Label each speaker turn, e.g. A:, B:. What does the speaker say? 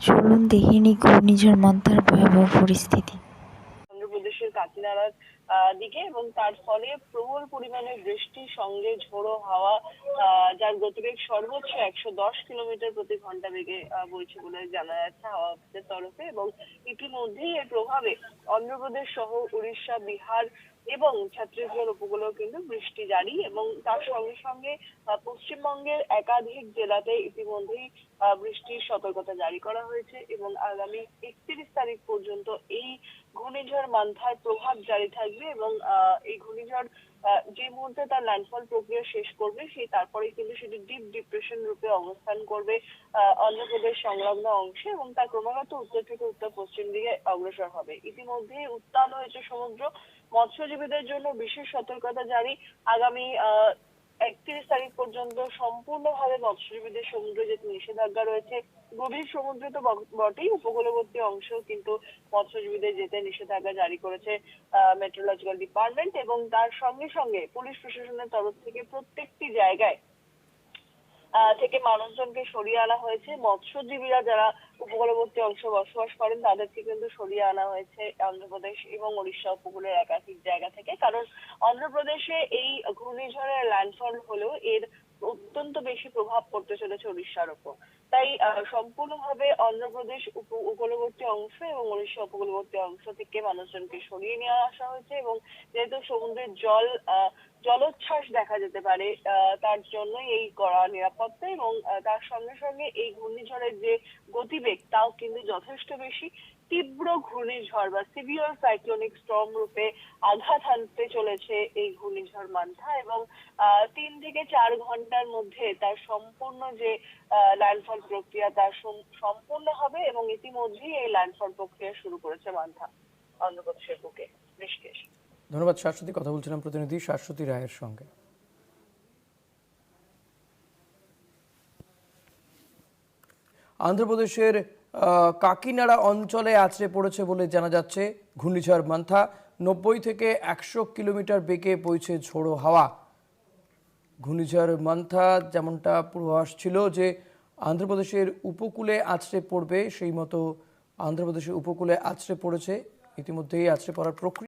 A: চলুন দেখে নিই ঘূর্ণিঝড় মন্থার ভয়াবহ পরিস্থিতি।
B: অন্ধ্রপ্রদেশের কাকিনাড়ার দিকে এবং তার ফলে প্রবল পরিমাণে বৃষ্টির সঙ্গে ঝোড়ো হাওয়া যার গতিবেগ সর্বোচ্চ একশো দশ কিলোমিটার প্রতি ঘণ্টা বেগে বইছে বলে জানা যাচ্ছে হাওয়া অফিসের তরফে এবং ইতিমধ্যেই এর প্রভাবে অন্ধ্রপ্রদেশ সহ উড়িষ্যা, বিহার এবং ছত্তিশগড় উপকূলেও কিন্তু বৃষ্টি জারি এবং তার সঙ্গে সঙ্গে পশ্চিমবঙ্গের একাধিক জেলাতে ইতিমধ্যেই বৃষ্টির সতর্কতা জারি করা হয়েছে এবং আগামী একত্রিশ তারিখ পর্যন্ত এই ঘূর্ণিঝড় মান্থার প্রভাব জারি থাকবে এবং এই ঘূর্ণিঝড় যে মুহূর্তে তার ল্যান্ডফল প্রক্রিয়া শেষ করবে, সেই তারপরে কিন্তু সেটি ডিপ ডিপ্রেশন রূপে অবস্থান করবে অন্ধ্রপ্রদেশ সংলগ্ন অংশে এবং তা ক্রমাগত উত্তর থেকে উত্তর পশ্চিম দিকে অগ্রসর হবে। ইতিমধ্যেই উত্তাল হয়েছে সমুদ্র। মৎস্যজীবীদের জন্য বিশেষ সতর্কতা জারি। আগামী একত্রিশ তারিখ পর্যন্ত সম্পূর্ণভাবে মৎস্যজীবীদের সমুদ্রে যেতে নিষেধাজ্ঞা রয়েছে, গভীর সমুদ্রে তো বটেই, উপকূলবর্তী অংশ কিন্তু মৎস্যজীবীদের যেতে নিষেধাজ্ঞা জারি করেছে মেট্রোলজিক্যাল ডিপার্টমেন্ট এবং তার সঙ্গে সঙ্গে পুলিশ প্রশাসনের তরফ থেকে প্রত্যেকটি জায়গায় থেকে মানুষজনকে সরিয়ে আনা হয়েছে। মৎস্যজীবীরা যারা উপকূলবর্তী অংশে বসবাস করেন, তাদেরকে কিন্তু সরিয়ে আনা হয়েছে অন্ধ্রপ্রদেশ এবং উড়িষ্যা উপকূলের একাধিক জায়গা থেকে। কারণ অন্ধ্রপ্রদেশে এই ঘূর্ণিঝড়ের ল্যান্ডফল হলেও এর অত্যন্ত বেশি প্রভাব পড়তে চলেছে উড়িষ্যার উপর তাই সম্পূর্ণভাবে অন্ধ্রপ্রদেশ উপ- উপকূলবর্তী অংশ এবং উড়িষ্যা উপকূলবর্তী অংশ থেকে মানুষজনকে সরিয়ে নিয়ে আসা হয়েছে এবং যেহেতু সমুদ্রের জল জলোচ্ছ্বাস দেখা যেতে পারে তার জন্যই এই করা নিরাপত্তা এবং তার সঙ্গে সঙ্গে এই ঘূর্ণিঝড়ের যে গতিবেগ তাও কিন্তু যথেষ্ট বেশি। তীব্র ঘূর্ণিঝড় বা সিভিয়ার সাইক্লোনিক স্টর্ম রূপে আঘাত হানতে চলেছে এই ঘূর্ণিঝড় মান্থা এবং তিন থেকে চার ঘণ্টার মধ্যে তার সম্পূর্ণ যে ল্যান্ডফল প্রক্রিয়া তার সম্পূর্ণ হবে এবং ইতিমধ্যেই এই ল্যান্ডফল প্রক্রিয়া শুরু করেছে মান্থা। অন্ধ্রপ্রদেশের বুকে। ঋষিকেশ।
C: ধন্যবাদ শাশ্বতী, কথা বলছিলাম প্রতিনিধি শাশ্বতী রায়ের সঙ্গে। আন্ধ্রপ্রদেশের কাকিনাড়া অঞ্চলে আছড়ে পড়েছে বলে জানা যাচ্ছে ঘূর্ণিঝড় মান্থা। নব্বই থেকে একশো কিলোমিটার বেগে বইছে ঝোড়ো হাওয়া। ঘূর্ণিঝড় মান্থা যেমনটা পূর্বাভাস ছিল যে আন্ধ্রপ্রদেশের উপকূলে আছড়ে পড়বে, সেই মতো আন্ধ্রপ্রদেশের উপকূলে আছড়ে পড়েছে। ইতিমধ্যেই আছড়ে পড়ার প্রক্রিয়া